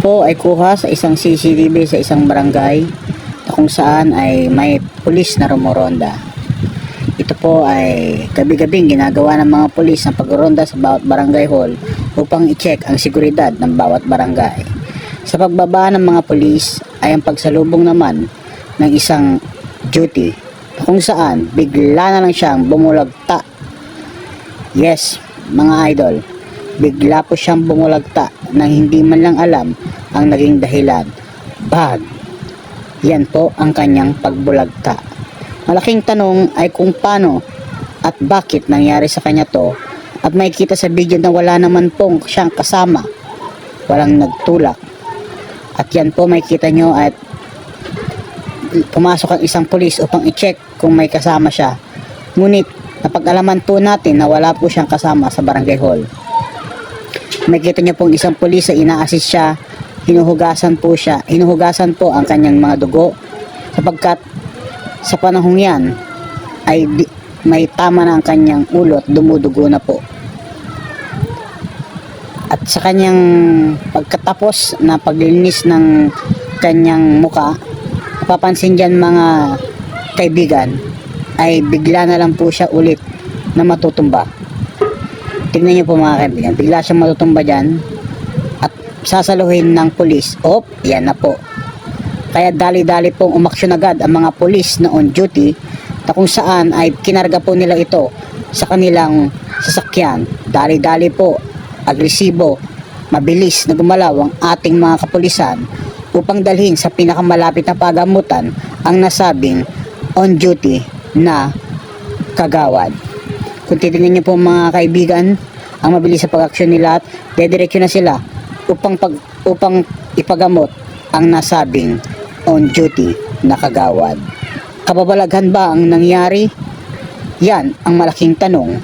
po ay kuha sa isang CCTV sa isang barangay na kung saan ay may pulis na rumoronda. Ito po ay gabi-gabing ginagawa ng mga pulis ng pagronda sa bawat barangay hall upang i-check ang seguridad ng bawat barangay. Sa pagbaba ng mga pulis ay ang pagsalubong naman ng isang duty kung saan bigla na lang siyang bumulagta. Yes, mga idol, bigla po siyang bumulagta nang hindi man lang alam ang naging dahilan. Bag. Yan po ang kanyang pagbulagta. Malaking tanong ay kung paano at bakit nangyari sa kanya to at may kita sa video na wala naman pong siyang kasama. Walang nagtulak. At yan po may kita nyo at pumasok ang isang pulis upang i-check kung may kasama siya. Ngunit napag-alaman po natin na wala po siyang kasama sa barangay hall. Makikita niyo pong isang pulis na ina-assist siya, hinuhugasan po siya, hinuhugasan po ang kanyang mga dugo sapagkat sa panahong yan ay di, may tama na ang kanyang ulo at dumudugo na po. At sa kanyang pagkatapos na paglinis ng kanyang muka, papansin dyan mga kaibigan, ay bigla na lang po siya ulit na matutumba. Tingnan niyo po mga kaibigan, bigla siyang matutumba dyan at sasaluhin ng pulis. Op, yan na po. Kaya dali-dali pong umaksyon agad ang mga pulis na on duty na kung saan ay kinarga po nila ito sa kanilang sasakyan. Dali-dali po, agresibo, mabilis na gumalaw ang ating mga kapulisan upang dalhin sa pinakamalapit na pagamutan ang nasabing on duty na kagawad. Kung titingnan niyo po mga kaibigan, ang mabilis sa pag-aksyon nila at dediretso na sila upang pag, upang ipagamot ang nasabing on duty na kagawad. Kababalaghan ba ang nangyari? Yan ang malaking tanong